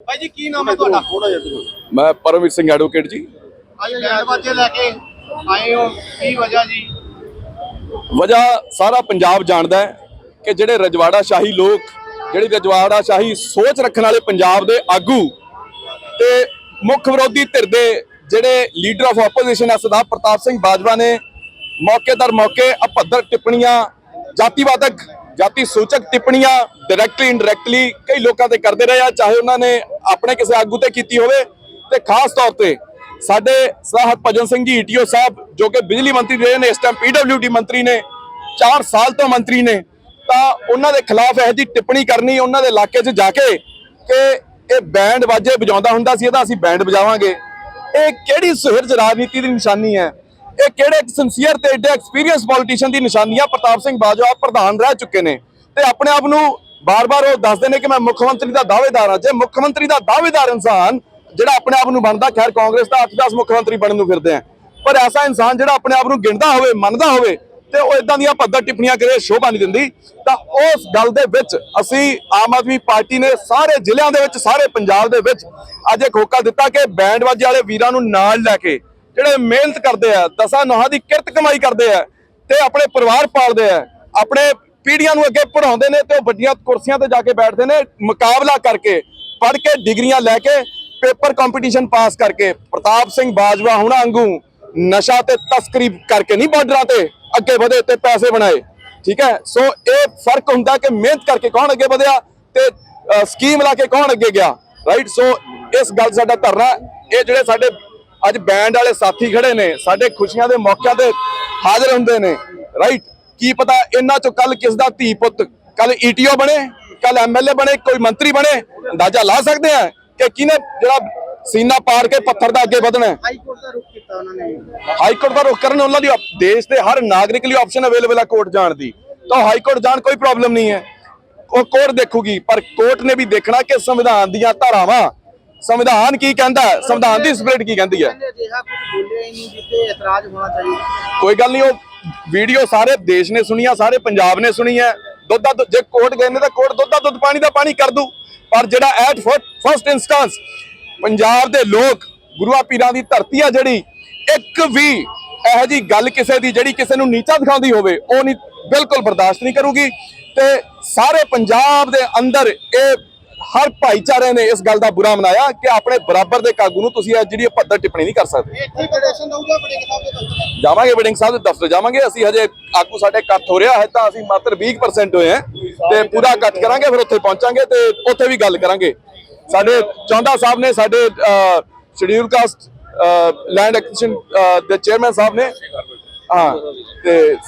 ਭਾਈ ਜੀ ਕੀ ਨਾਮ ਹੈ ਤੁਹਾਡਾ? ਮੈਂ ਪਰਮਵੀਰ ਸਿੰਘ ਐਡਵੋਕੇਟ ਜੀ। ਅੱਜ ਬੈਂਡ ਬਾਜੇ ਲੈ ਕੇ ਆਏ ਹੋ। ਕੀ ਵਜ੍ਹਾ ਜੀ? ਵਜ੍ਹਾ ਸਾਰਾ ਪੰਜਾਬ ਜਾਣਦਾ ਹੈ ਕਿ ਜਿਹੜੇ ਰਜਵਾੜਾ ਸ਼ਾਹੀ ਲੋਕ ਜਿਹੜੀ ਰਜਵਾੜਾ ਸ਼ਾਹੀ ਸੋਚ ਰੱਖਣ ਵਾਲੇ ਪੰਜਾਬ ਦੇ ਆਗੂ ਤੇ ਮੁੱਖ ਵਿਰੋਧੀ ਧਿਰ ਦੇ ਜਿਹੜੇ ਲੀਡਰ ਆਫ ਆਪੋਜੀਸ਼ਨ ਹੈ ਸਰਦਾਰ ਪ੍ਰਤਾਪ ਸਿੰਘ ਬਾਜਵਾ ਨੇ ਮੌਕੇ ਦਰ ਮੌਕੇ ਅਪੱਧਰ ਟਿੱਪਣੀਆਂ ਜਾਤੀਵਾਦਕ ਜਾਤੀ ਸੂਚਕ ਟਿੱਪਣੀਆਂ ਡਾਇਰੈਕਟਲੀ ਇਨਡਾਇਰੈਕਟਲੀ ਕਈ ਲੋਕਾਂ ਤੇ ਕਰਦੇ ਰਹੇ ਆ, ਚਾਹੇ ਉਹਨਾਂ ਨੇ ਆਪਣੇ ਕਿਸੇ ਆਗੂ ਤੇ ਕੀਤੀ ਹੋਵੇ। ਤੇ ਖਾਸ ਤੌਰ ਤੇ ਸਾਡੇ ਸਰਦਾਰ ਹਰਭਜਨ ਸਿੰਘ ਜੀ ਈਟੀਓ ਸਾਹਿਬ, ਜੋ ਕਿ ਬਿਜਲੀ ਮੰਤਰੀ ਰਹੇ ਨੇ, ਇਸ ਟਾਈਮ ਪੀਡਬਲਯੂਡੀ ਮੰਤਰੀ ਨੇ 4 ਸਾਲ ਤੋਂ ਮੰਤਰੀ ਨੇ, ਤਾਂ ਉਹਨਾਂ ਦੇ ਖਿਲਾਫ ਇਹ ਜੀ ਟਿੱਪਣੀ ਕਰਨੀ ਉਹਨਾਂ ਦੇ ਇਲਾਕੇ 'ਚ ਜਾ ਕੇ ਕਿ ਇਹ ਬੈਂਡ ਵਾਜੇ ਵਜਾਉਂਦਾ ਹੁੰਦਾ ਸੀ, ਇਹਦਾ ਅਸੀਂ ਬੈਂਡ ਵਜਾਵਾਂਗੇ। ਇਹ ਕਿਹੜੀ ਸੁਹਿਰਜ ਰਾਜਨੀਤੀ ਦੀ ਨਿਸ਼ਾਨੀ ਹੈ? ਇਹ ਕਿਹੜੇ ਇੱਕ ਸਿੰਸੀਅਰ ਤੇ ਏਡੇ ਐਕਸਪੀਰੀਅੰਸ ਪੋਲੀਟੀਸ਼ੀਅਨ ਦੀ ਨਿਸ਼ਾਨੀ ਆ ਪ੍ਰਤਾਪ ਸਿੰਘ ਬਾਜਵਾ ਪ੍ਰਧਾਨ ਰਹਿ ਚੁੱਕੇ ਨੇ। ਤੇ ਆਪਣੇ ਆਪ ਨੂੰ ਬਾਰ-ਬਾਰ ਉਹ ਦੱਸਦੇ ਨੇ ਕਿ ਮੈਂ ਮੁੱਖ ਮੰਤਰੀ ਦਾ ਦਾਅਵੇਦਾਰ ਹਾਂ। ਜੇ ਮੁੱਖ ਮੰਤਰੀ ਦਾ ਦਾਅਵੇਦਾਰ ਇਨਸਾਨ ਜਿਹੜਾ ਆਪਣੇ ਆਪ ਨੂੰ ਬਣਦਾ ਖੈਰ ਕਾਂਗਰਸ ਦਾ 8-10 ਮੁੱਖ ਮੰਤਰੀ ਬਣਨ ਨੂੰ ਫਿਰਦੇ ਆ। ਪਰ ਐਸਾ ਇਨਸਾਨ ਜਿਹੜਾ ਆਪਣੇ ਆਪ ਨੂੰ ਗਿਣਦਾ ਹੋਵੇ, ਮੰਨਦਾ ਹੋਵੇ, ਤੇ ਉਹ ਇਦਾਂ ਦੀਆਂ ਪੱਧਰ ਟਿੱਪਣੀਆਂ ਕਰੇ, ਸ਼ੋਭਾ ਨਹੀਂ ਦਿੰਦੀ, ਤਾਂ ਉਸ ਗੱਲ ਦੇ ਵਿੱਚ ਅਸੀਂ ਆਮ ਆਦਮੀ ਪਾਰਟੀ ਨੇ ਸਾਰੇ ਜ਼ਿਲ੍ਹਿਆਂ ਦੇ ਵਿੱਚ, ਸਾਰੇ ਪੰਜਾਬ ਦੇ ਵਿੱਚ ਅੱਜ ਇੱਕ ਹੋਕਾ ਦਿੱਤਾ ਕਿ ਬੈਂਡ ਵਾਜੇ ਵਾਲੇ ਵੀਰਾਂ ਨੂੰ ਨਾਲ ਲੈ ਕੇ ਜਿਹੜੇ ਮਿਹਨਤ ਕਰਦੇ ਆ, ਦਸਾਂ ਨੋਹਾਂ ਦੀ ਕਿਰਤ ਕਮਾਈ ਕਰਦੇ ਆ ਤੇ ਆਪਣੇ ਪਰਿਵਾਰ ਪਾਲਦੇ ਆ, ਆਪਣੇ ਪੀੜ੍ਹੀਆਂ ਨੂੰ ਅੱਗੇ ਪੜਾਉਂਦੇ ਨੇ ਤੇ ਉਹ ਵੱਡੀਆਂ ਕੁਰਸੀਆਂ ਤੇ ਜਾ ਕੇ ਬੈਠਦੇ ਨੇ ਮੁਕਾਬਲਾ ਕਰਕੇ, ਪੜ੍ਹ ਕੇ ਡਿਗਰੀਆਂ ਲੈ ਕੇ ਪੇਪਰ ਕੰਪੀਟੀਸ਼ਨ ਪਾਸ ਕਰਕੇ, ਪ੍ਰਤਾਪ ਸਿੰਘ ਬਾਜਵਾ ਹੁਣ ਵਾਂਗੂ ਨਸ਼ਾ ਤੇ ਤਸਕਰੀ ਕਰਕੇ ਨਹੀਂ ਬਾਰਡਰਾਂ ਤੇ ਅੱਗੇ ਵਧੇ ਤੇ ਪੈਸੇ ਬਣਾਏ, ਠੀਕ ਹੈ? ਸੋ ਇਹ ਫ਼ਰਕ ਹੁੰਦਾ ਕਿ ਮਿਹਨਤ ਕਰਕੇ ਕੌਣ ਅੱਗੇ ਵਧਿਆ ਤੇ ਸਕੀਮ ਲਾ ਕੇ ਕੌਣ ਅੱਗੇ ਗਿਆ ਰਾਈਟ ਸੋ ਇਸ ਗੱਲ ਸਾਡਾ ਧਰਨਾ ਇਹ ਜਿਹੜੇ ਸਾਡੇ ਅੱਜ ਬੈਂਡ ਵਾਲੇ ਸਾਥੀ ਖੜੇ ਨੇ ਸਾਡੇ ਖੁਸ਼ੀਆਂ ਦੇ ਮੌਕਿਆਂ ਤੇ ਹਾਜ਼ਰ ਹੁੰਦੇ ਨੇ। ਰਾਈਟ ਕੀ ਪਤਾ ਇਹਨਾਂ ਚੋਂ ਕੱਲ ਕਿਸ ਦਾ ਧੀ ਪੁੱਤ ਕੱਲ ਈਟੀਓ ਬਣੇ ਕੱਲ ਐਮਐਲਏ ਬਣੇ ਕੋਈ ਮੰਤਰੀ ਬਣੇ ਅੰਦਾਜ਼ਾ ਲਾ ਸਕਦੇ ਆ ਕਿ ਕਿਹਨੇ ਜਿਹੜਾ ਸੀਨਾ ਪਾੜ ਕੇ ਪੱਥਰ ਦਾ ਅੱਗੇ ਵਧਣਾ ਹਾਈ ਕੋਰਟ ਦਾ ਰੁਖ ਕੀਤਾ ਉਹਨਾਂ ਨੇ। ਹਾਈ ਕੋਰਟ ਦਾ ਰੁਖ ਕਰਨ ਉਹਨਾਂ ਦੀ ਦੇਸ਼ ਦੇ ਹਰ ਨਾਗਰਿਕ ਲਈ ਆਪਸ਼ਨ ਅਵੇਲੇਬਲ ਹੈ ਕੋਰਟ ਜਾਣ ਦੀ। ਤਾਂ ਹਾਈ ਕੋਰਟ ਜਾਣ ਕੋਈ ਪ੍ਰੋਬਲਮ ਨਹੀਂ ਹੈ। ਉਹ ਕੋਰਟ ਦੇਖੂਗੀ ਪਰ ਕੋਰਟ ਨੇ ਵੀ ਦੇਖਣਾ ਕਿ ਸੰਵਿਧਾਨ ਦੀਆਂ ਧਾਰਾਵਾਂ ਸੰਵਿਧਾਨ ਕੀ ਕਹਿੰਦਾ ਹੈ? ਸੰਵਿਧਾਨ ਦੀ ਸਪਿਰਿਟ ਕੀ ਕਹਿੰਦੀ ਹੈ? ਕਹਿੰਦੇ ਅਜਿਹਾ ਕੁਝ ਬੋਲਿਆ ਹੀ ਨਹੀਂ ਜਿੱਤੇ ਇਤਰਾਜ਼ ਹੋਣਾ ਚਾਹੀਦਾ। ਕੋਈ ਗੱਲ ਨਹੀਂ ਉਹ ਵੀਡੀਓ ਸਾਰੇ ਦੇਸ਼ ਨੇ ਸੁਣੀ ਆ ਸਾਰੇ ਪੰਜਾਬ ਨੇ ਸੁਣੀ ਹੈ ਦੁੱਧ ਦਾ ਦੁੱਧ- ਜੇ ਕੋਰਟ ਗਏ ਨੇ ਤਾਂ ਕੋਰਟ ਦੁੱਧ ਦਾ ਦੁੱਧ ਪਾਣੀ ਦਾ ਪਾਣੀ ਕਰ ਦੂ। ਪਰ ਜਿਹੜਾ ਐਟ ਫਸਟ ਇਨਸਟੈਂਸ ਪੰਜਾਬ ਦੇ ਲੋਕ ਗੁਰੂਆ ਪੀਰਾਂ ਦੀ ਧਰਤੀ ਆ ਜਿਹੜੀ ਇੱਕ ਵੀ ਇਹੋ ਜੀ ਗੱਲ ਕਿਸੇ ਦੀ ਜਿਹੜੀ ਕਿਸੇ ਨੂੰ ਨੀਚਾ ਦਿਖਾਉਂਦੀ ਹੋਵੇ ਉਹ ਨਹੀਂ ਬਿਲਕੁਲ ਬਰਦਾਸ਼ਤ ਨਹੀਂ ਕਰੂਗੀ। ਤੇ ਸਾਰੇ ਪੰਜਾਬ ਦੇ ਅੰਦਰ ਇਹ ਹਰ ਭਾਈਚਾਰੇ ਨੇ ਇਸ ਗੱਲ ਦਾ ਬੁਰਾ ਮਨਾਇਆ ਕਿ ਆਪਣੇ ਬਰਾਬਰ ਦੇ ਕਾਗੂ ਨੂੰ ਤੁਸੀਂ ਇਹ ਜਿਹੜੀ ਇਹ ਪੱਧਰ ਟਿੱਪਣੀ ਨਹੀਂ ਕਰ ਸਕਦੇ। ਜਾਵਾਂਗੇ ਬਿਡਿੰਗ ਸਾਹਿਬ ਦੇ ਦਫ਼ਤਰ ਜਾਵਾਂਗੇ। ਅਸੀਂ ਹਜੇ ਆਗੂ ਸਾਡੇ ਇਕੱਠ ਹੋ ਰਿਹਾ ਹੈ ਤਾਂ ਅਸੀਂ ਮਾਤਰ 20% ਹੋਏ ਹਾਂ ਤੇ ਪੂਰਾ ਇਕੱਠ ਕਰਾਂਗੇ ਫਿਰ ਉੱਥੇ ਪਹੁੰਚਾਂਗੇ ਤੇ ਉੱਥੇ ਵੀ ਗੱਲ ਕਰਾਂਗੇ। ਸਾਡੇ ਚੌਂਦਾ ਸਾਹਿਬ ਨੇ ਸਾਡੇ ਸ਼ਡਿਊਲ ਕਾਸਟ ਲੈਂਡ ਐਕੁਜੀਸ਼ਨ ਦੇ ਚੇਅਰਮੈਨ ਸਾਹਿਬ ਨੇ ਹਾਂ ਤੇ